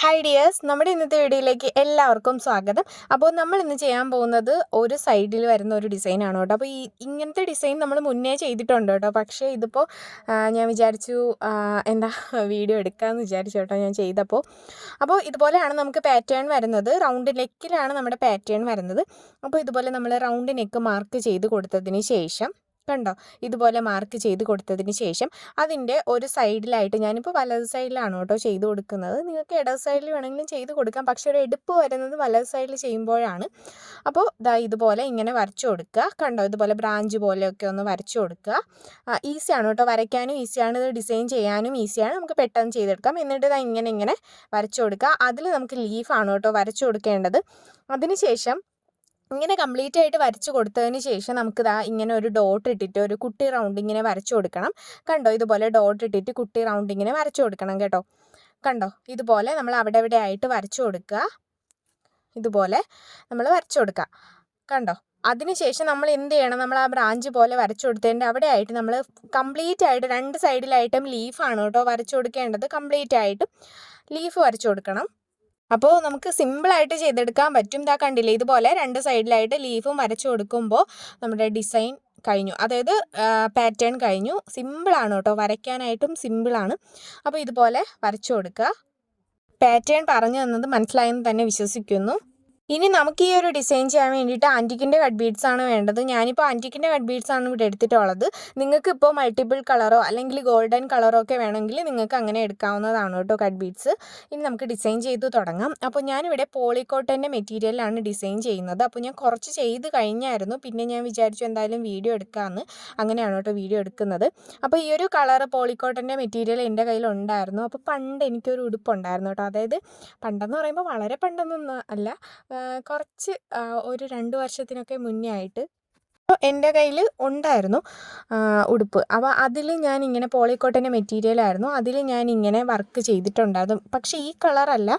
Hi dears നമ്മുടെ ഇന്നത്തെ വീഡിയോയിലേക്ക് എല്ലാവർക്കും സ്വാഗതം. അപ്പോൾ നമ്മൾ ഇന്ന് ചെയ്യാൻ പോകുന്നത് ഒരു സൈഡിൽ വരുന്ന ഒരു ഡിസൈൻ ആണ് കേട്ടോ. അപ്പോൾ ഈ ഇങ്ങനത്തെ ഡിസൈൻ നമ്മൾ മുന്നേ ചെയ്തിട്ടുണ്ട് കേട്ടോ. പക്ഷേ ഇതിപ്പോൾ ഞാൻ വിചാരിച്ചു എന്താ വീഡിയോ എടുക്കാമെന്ന് വിചാരിച്ചു കേട്ടോ ഞാൻ ചെയ്തപ്പോൾ അപ്പോൾ ഇതുപോലെയാണ് നമുക്ക് പാറ്റേൺ വരുന്നത്. റൗണ്ട് നെക്കിലാണ് നമ്മുടെ പാറ്റേൺ വരുന്നത്. അപ്പോൾ ഇതുപോലെ നമ്മൾ റൗണ്ട് നെക്ക് മാർക്ക് ചെയ്ത് കൊടുത്തതിന് ശേഷം കണ്ടോ? ഇതുപോലെ മാർക്ക് ചെയ്ത് കൊടുത്തതിന് ശേഷം അതിന്റെ ഒരു സൈഡിലായിട്ട് ഞാനിപ്പോൾ വലത് സൈഡിലാണ് കേട്ടോ ചെയ്ത് കൊടുക്കുന്നത്. നിങ്ങൾക്ക് ഇടത് സൈഡിൽ വേണമെങ്കിലും ചെയ്ത് കൊടുക്കാം. പക്ഷേ ഒരു എടുപ്പ് വരുന്നത് വലത് സൈഡിൽ ചെയ്യുമ്പോഴാണ്. അപ്പോൾ ദാ ഇതുപോലെ ഇങ്ങനെ വരച്ചു കൊടുക്കുക. കണ്ടോ? ഇതുപോലെ ബ്രാഞ്ച് പോലെയൊക്കെ ഒന്ന് വരച്ചു കൊടുക്കുക. ഈസിയാണ് കേട്ടോ. വരയ്ക്കാനും ഈസിയാണ് ഇത് ഡിസൈൻ ചെയ്യാനും ഈസിയാണ് നമുക്ക് പെട്ടെന്ന് ചെയ്തെടുക്കാം. എന്നിട്ട് ഇതാ ഇങ്ങനെ ഇങ്ങനെ വരച്ചു കൊടുക്കുക. അതിൽ നമുക്ക് ലീഫാണ് കേട്ടോ വരച്ചു കൊടുക്കേണ്ടത്. അതിനുശേഷം ഇങ്ങനെ കംപ്ലീറ്റ് ആയിട്ട് വരച്ചു കൊടുത്തതിന് ശേഷം നമുക്ക് ദാ ഇങ്ങനെ ഒരു ഡോട്ട് ഇട്ടിട്ട് ഒരു കുട്ടി റൗണ്ട് ഇങ്ങനെ വരച്ചു കൊടുക്കണം. കണ്ടോ? ഇതുപോലെ ഡോട്ട് ഇട്ടിട്ട് കുട്ടി റൗണ്ട് ഇങ്ങനെ വരച്ചു കൊടുക്കണം കേട്ടോ. കണ്ടോ? ഇതുപോലെ നമ്മൾ അവിടെ ഇവിടെ ആയിട്ട് വരച്ചു കൊടുക്കുക. ഇതുപോലെ നമ്മൾ വരച്ചു കൊടുക്കുക. കണ്ടോ? അതിനുശേഷം നമ്മൾ എന്ത് ചെയ്യണം? നമ്മൾ ആ ബ്രാഞ്ച് പോലെ വരച്ചു കൊടുത്തതിന്റെ അവിടെ ആയിട്ട് നമ്മൾ കംപ്ലീറ്റ് ആയിട്ട് രണ്ട് സൈഡിലായിട്ടും ലീഫാണ് കേട്ടോ വരച്ചു കൊടുക്കേണ്ടത്. കംപ്ലീറ്റ് ആയിട്ടും ലീഫ് വരച്ചു കൊടുക്കണം. അപ്പോൾ നമുക്ക് സിമ്പിളായിട്ട് ചെയ്തെടുക്കാൻ പറ്റും. ഇതാ കണ്ടില്ലേ ഇതുപോലെ രണ്ട് സൈഡിലായിട്ട് ലീഫും വരച്ചു കൊടുക്കുമ്പോൾ നമ്മുടെ ഡിസൈൻ കഴിഞ്ഞു. അതായത് പാറ്റേൺ കഴിഞ്ഞു. സിമ്പിളാണ് കേട്ടോ. വരയ്ക്കാനായിട്ടും സിമ്പിളാണ് അപ്പോൾ ഇതുപോലെ വരച്ചു കൊടുക്കുക. പാറ്റേൺ പറഞ്ഞു തന്നത് മനസ്സിലായെന്ന് തന്നെ വിശ്വസിക്കുന്നു. ഇനി നമുക്ക് ഈ ഒരു ഡിസൈൻ ചെയ്യാൻ വേണ്ടിയിട്ട് ആന്റിക്കിന്റെ കട്ട് ബീഡ്സ് ആണ് വേണ്ടത്. ഞാനിപ്പോൾ ആന്റിക്കിന്റെ കട്ട് ബീഡ്സ് ആണ് ഇവിടെ എടുത്തിട്ടുള്ളത്. നിങ്ങൾക്ക് ഇപ്പോൾ മൾട്ടിപ്പിൾ കളറോ അല്ലെങ്കിൽ ഗോൾഡൻ കളറോ ഒക്കെ വേണമെങ്കിൽ നിങ്ങൾക്ക് അങ്ങനെ എടുക്കാവുന്നതാണ് കേട്ടോ കട്ട് ബീഡ്സ്. ഇനി നമുക്ക് ഡിസൈൻ ചെയ്ത് തുടങ്ങാം. അപ്പോൾ ഞാനിവിടെ പോളിക്കോട്ടന്റെ മെറ്റീരിയലാണ് ഡിസൈൻ ചെയ്യുന്നത്. അപ്പോൾ ഞാൻ കുറച്ച് ചെയ്ത് കഴിഞ്ഞായിരുന്നു. പിന്നെ ഞാൻ വിചാരിച്ചു എന്തായാലും വീഡിയോ എടുക്കാമെന്ന് അങ്ങനെയാണ് കേട്ടോ വീഡിയോ എടുക്കുന്നത്. അപ്പോൾ ഈ ഒരു കളർ പോളിക്കോട്ടന്റെ മെറ്റീരിയൽ എന്റെ കയ്യിൽ ഉണ്ടായിരുന്നു. അപ്പോൾ പണ്ട് എനിക്കൊരു ഉടുപ്പുണ്ടായിരുന്നു കേട്ടോ. അതായത് പണ്ടെന്ന് പറയുമ്പോൾ വളരെ പണ്ടൊന്നും അല്ല. കുറച്ച് ഒരു രണ്ട് വർഷത്തിനൊക്കെ മുന്നേ ആയിട്ട് എന്റെ കയ്യിൽ ഉണ്ടായിരുന്നു ഉടുപ്പ്. അപ്പോൾ അതിൽ ഞാൻ ഇങ്ങനെ പോളിക്കോട്ടന്റെ മെറ്റീരിയലായിരുന്നു അതിൽ ഞാൻ ഇങ്ങനെ വർക്ക് ചെയ്തിട്ടുണ്ടായിരുന്നു. പക്ഷേ ഈ കളറല്ല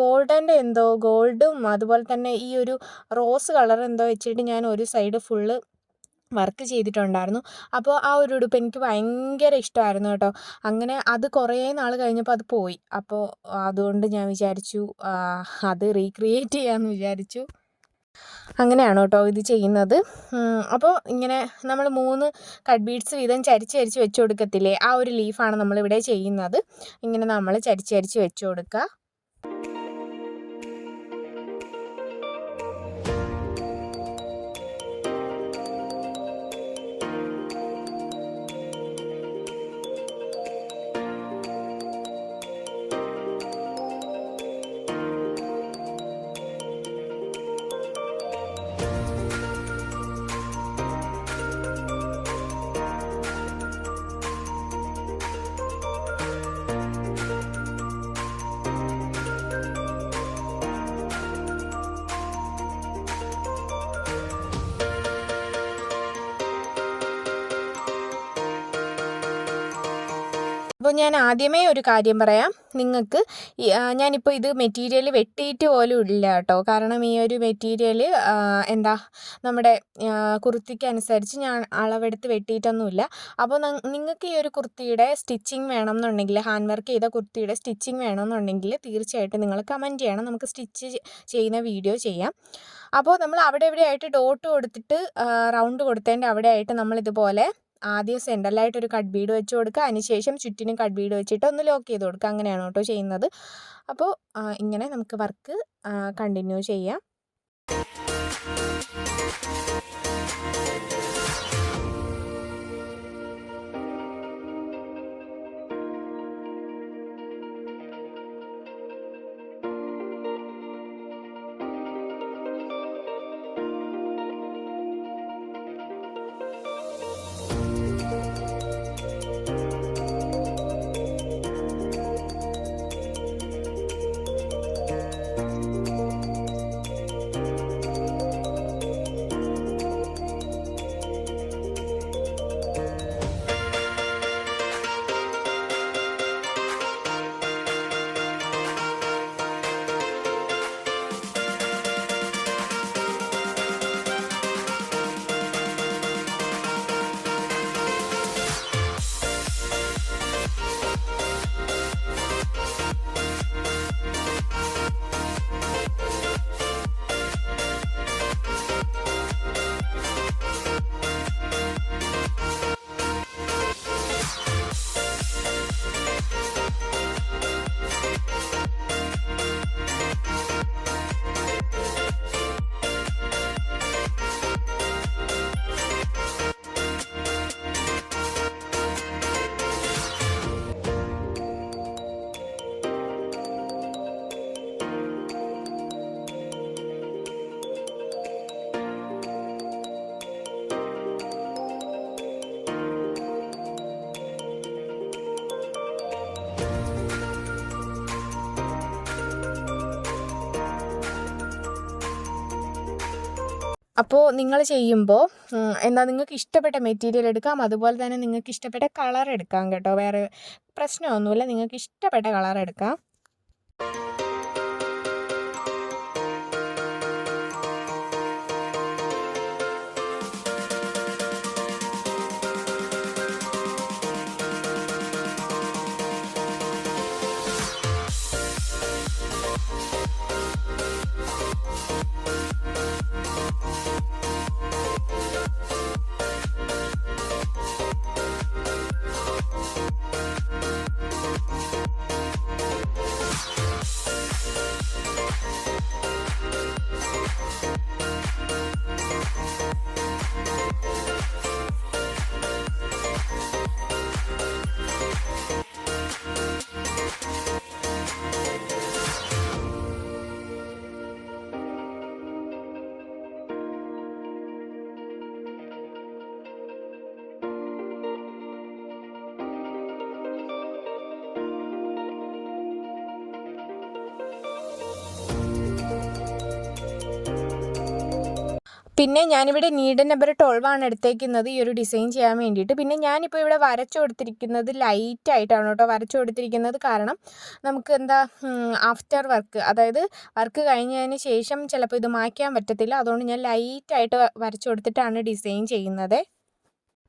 ഗോൾഡന്റെ എന്തോ ഗോൾഡും അതുപോലെ തന്നെ ഈ ഒരു റോസ് കളർ എന്തോ വെച്ചിട്ട് ഞാൻ ഒരു സൈഡ് ഫുള്ള് വർക്ക് ചെയ്തിട്ടുണ്ടായിരുന്നു. അപ്പോൾ ആ ഒരു ഉടുപ്പ് എനിക്ക് ഭയങ്കര ഇഷ്ടമായിരുന്നു കേട്ടോ. അങ്ങനെ അത് കുറേ നാൾ കഴിഞ്ഞപ്പോൾ അത് പോയി. അപ്പോൾ അതുകൊണ്ട് ഞാൻ വിചാരിച്ചു അത് റീക്രിയേറ്റ് ചെയ്യാമെന്ന് വിചാരിച്ചു. അങ്ങനെയാണ് കേട്ടോ ഇത് ചെയ്യുന്നത്. അപ്പോൾ ഇങ്ങനെ നമ്മൾ മൂന്ന് കട്ട് ബീഡ്സ് വീതം ചരിച്ച് ചരിച്ച് വെച്ച് കൊടുക്കത്തില്ലേ? ആ ഒരു ലീഫാണ് നമ്മളിവിടെ ചെയ്യുന്നത്. ഇങ്ങനെ നമ്മൾ ചരിച്ച് ചരിച്ച് വെച്ച് കൊടുക്കുക. അപ്പോൾ ഞാൻ ആദ്യമേ ഒരു കാര്യം പറയാം. നിങ്ങൾക്ക് ഞാനിപ്പോൾ ഇത് മെറ്റീരിയൽ വെട്ടിയിട്ട് പോലും ഇല്ല കേട്ടോ. കാരണം ഈ ഒരു മെറ്റീരിയൽ എന്താ നമ്മുടെ കുർത്തിക്ക് കുർത്തിക്കനുസരിച്ച് ഞാൻ അളവെടുത്ത് വെട്ടിയിട്ടൊന്നുമില്ല. അപ്പോൾ നിങ്ങൾക്ക് ഈ ഒരു കുർത്തിയുടെ സ്റ്റിച്ചിങ് വേണം എന്നുണ്ടെങ്കിൽ ഹാൻഡ് വർക്ക് ചെയ്ത കുർത്തിയുടെ സ്റ്റിച്ചിങ് വേണമെന്നുണ്ടെങ്കിൽ തീർച്ചയായിട്ടും നിങ്ങൾ കമന്റ് ചെയ്യണം. നമുക്ക് സ്റ്റിച്ച് ചെയ്യുന്ന വീഡിയോ ചെയ്യാം. അപ്പോൾ നമ്മൾ അവിടെ എവിടെയായിട്ട് ഡോട്ട് കൊടുത്തിട്ട് റൗണ്ട് കൊടുത്തതിന്റെ അവിടെ ആയിട്ട് നമ്മളിതുപോലെ ആദ്യം സെന്ററിലായിട്ട് ഒരു കട്ട് ബീഡ് വെച്ച് കൊടുക്കുക അതിനുശേഷം ചുറ്റിനും കട്ട് ബീഡ് വെച്ചിട്ട് ഒന്ന് ലോക്ക് ചെയ്ത് കൊടുക്കുക അങ്ങനെയാണ് കേട്ടോ ചെയ്യുന്നത്. അപ്പോൾ ഇങ്ങനെ നമുക്ക് വർക്ക് കണ്ടിന്യൂ ചെയ്യാം. അപ്പോൾ നിങ്ങൾ ചെയ്യുമ്പോൾ എന്താ നിങ്ങൾക്ക് ഇഷ്ടപ്പെട്ട മെറ്റീരിയൽ എടുക്കാം അതുപോലെ തന്നെ നിങ്ങൾക്ക് ഇഷ്ടപ്പെട്ട കളർ എടുക്കാം കേട്ടോ. വേറെ പ്രശ്നമൊന്നുമില്ല. നിങ്ങൾക്ക് ഇഷ്ടപ്പെട്ട കളർ എടുക്കാം. പിന്നെ ഞാനിവിടെ നീഡ് നമ്പർ ട്വൽവ് ആണ് എടുത്തേക്കുന്നത് ഈ ഒരു ഡിസൈൻ ചെയ്യാൻ വേണ്ടിയിട്ട്. പിന്നെ ഞാനിപ്പോൾ ഇവിടെ വരച്ചു കൊടുത്തിരിക്കുന്നത് ലൈറ്റ് ആയിട്ടാണ് കേട്ടോ വരച്ചു കൊടുത്തിരിക്കുന്നത്. കാരണം നമുക്ക് എന്താ ആഫ്റ്റർ വർക്ക് അതായത് വർക്ക് കഴിഞ്ഞതിന് ശേഷം ചിലപ്പോൾ ഇത് മായ്ക്കാൻ പറ്റത്തില്ല. അതുകൊണ്ട് ഞാൻ ലൈറ്റായിട്ട് വരച്ചു കൊടുത്തിട്ടാണ് ഡിസൈൻ ചെയ്യുന്നത്.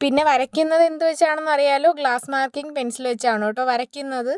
പിന്നെ വരയ്ക്കുന്നത് എന്ത് വെച്ചാണെന്ന് അറിയാലോ? ഗ്ലാസ് മാർക്കിംഗ് പെൻസിൽ വെച്ചാണ് കേട്ടോ വരയ്ക്കുന്നത്.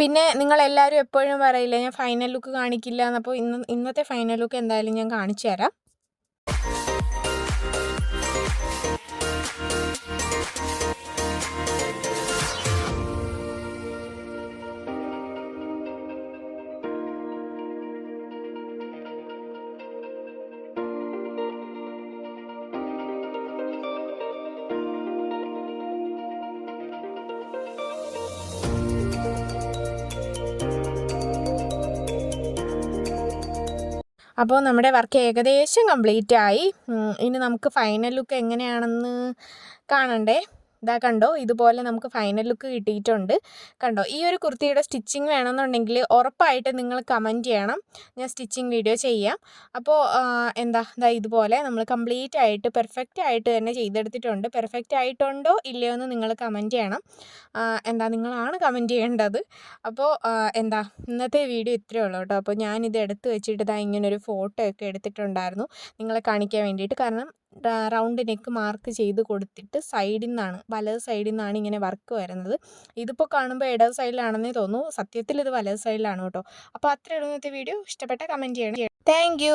പിന്നെ നിങ്ങൾ എല്ലാവരും എപ്പോഴും പറയില്ല ഞാൻ ഫൈനൽ ലുക്ക് കാണിക്കില്ല എന്നപ്പോൾ ഇന്ന് ഇന്നത്തെ ഫൈനൽ ലുക്ക് എന്തായാലും ഞാൻ കാണിച്ചു തരാം അപ്പോൾ നമ്മുടെ വർക്ക് ഏകദേശം കംപ്ലീറ്റ് ആയി ഇനി നമുക്ക് ഫൈനൽ ലുക്ക് എങ്ങനെയാണെന്ന് കാണണ്ടേ? ഇതാ കണ്ടോ? ഇതുപോലെ നമുക്ക് ഫൈനൽ ലുക്ക് കിട്ടിയിട്ടുണ്ട്. കണ്ടോ? ഈ ഒരു കുർത്തിയുടെ സ്റ്റിച്ചിങ് വേണമെന്നുണ്ടെങ്കിൽ ഉറപ്പായിട്ട് നിങ്ങൾ കമന്റ് ചെയ്യണം. ഞാൻ സ്റ്റിച്ചിങ് വീഡിയോ ചെയ്യാം. അപ്പോൾ എന്താ? ഇതാ ഇതുപോലെ നമ്മൾ കംപ്ലീറ്റ് ആയിട്ട് പെർഫെക്റ്റ് ആയിട്ട് തന്നെ ചെയ്തെടുത്തിട്ടുണ്ട്. പെർഫെക്റ്റ് ആയിട്ടുണ്ടോ ഇല്ലയോ എന്ന് നിങ്ങൾ കമന്റ് ചെയ്യണം. എന്താ? നിങ്ങളാണ് കമന്റ് ചെയ്യേണ്ടത്. അപ്പോൾ എന്താ? ഇന്നത്തെ വീഡിയോ ഇത്രയേ ഉള്ളൂ കേട്ടോ. അപ്പോൾ ഞാനിത് എടുത്ത് വെച്ചിട്ട് ഇതാ ഇങ്ങനൊരു ഫോട്ടോ ഒക്കെ എടുത്തിട്ടുണ്ടായിരുന്നു. നിങ്ങളെ കാണിക്കാൻ വേണ്ടിയിട്ട്. കാരണം റൗണ്ട് നെക്ക് മാർക്ക് ചെയ്ത് കൊടുത്തിട്ട് സൈഡിൽ നിന്നാണ് വലത് സൈഡിൽ നിന്നാണ് ഇങ്ങനെ വർക്ക് വരുന്നത്. ഇതിപ്പോൾ കാണുമ്പോൾ ഇടത് സൈഡിലാണെന്നേ തോന്നുന്നു. സത്യത്തിൽ ഇത് വലത് സൈഡിലാണ് കേട്ടോ. അപ്പോൾ അത്രയും ഇടുന്നത്തെ വീഡിയോ. ഇഷ്ടപ്പെട്ട കമന്റ് ചെയ്യണം. താങ്ക്